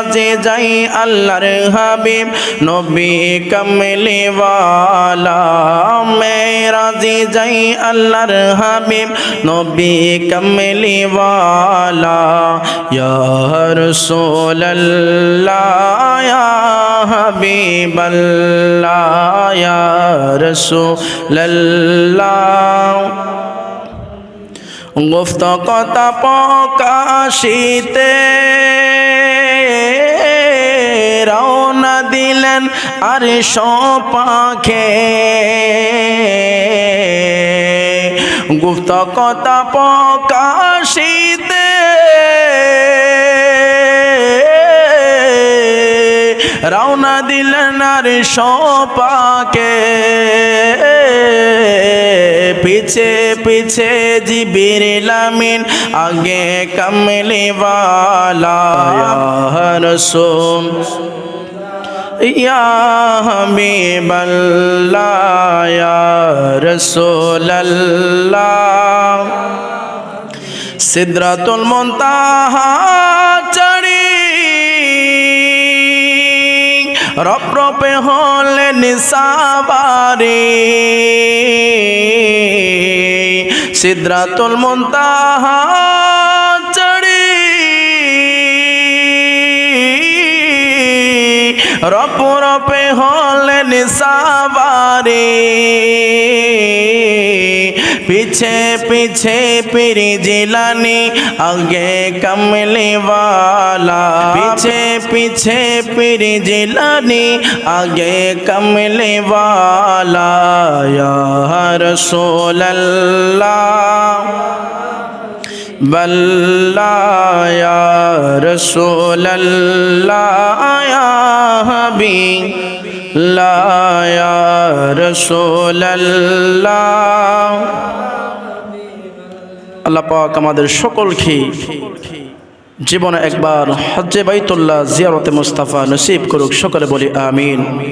রাজে যাই আল্লাহর হাবিব, নবী কমলি ওয়ালা মেরাজে যাই আল্লাহর হাবিব, নবী কমলি ওয়ালা ইয়া রাসূলুল্লাহ, ইয়া হাবিবাল্লাহ, ইয়া রাসূলুল্লাহ। গুপ্ত কথা প্রকাশিতে দিলেন আর পাখে। গুপ্ত কথা প্রকাশিতে রওনা দিলেন আর পাকে পিছে পিছে জিবির লামিন আগে কমলি वाला ইয়া হাবিবাল্লাহ ইয়া রাসূলুল্লাহ সিদরাতুল মুনতাহা চড়ি। রপ্রপে হলেন সাবারি সিদরাতুল মুনতাহা রপ রপে হলে নিসাবারি पीछे पीछे पिरी जिलानी आगे कमली वाला पीछे पीछे पिरी जिलानी आगे कमली वाला या रसूल अल्लाह बल्ला या रसूल अल्लाह نبی لا یا رسول আমাদের সকলকে জীবনে একবার হজ্জে বাইতুল্লাহ জিয়ারতে মুস্তাফা নসিব করুক, সকলে বলি আমিন।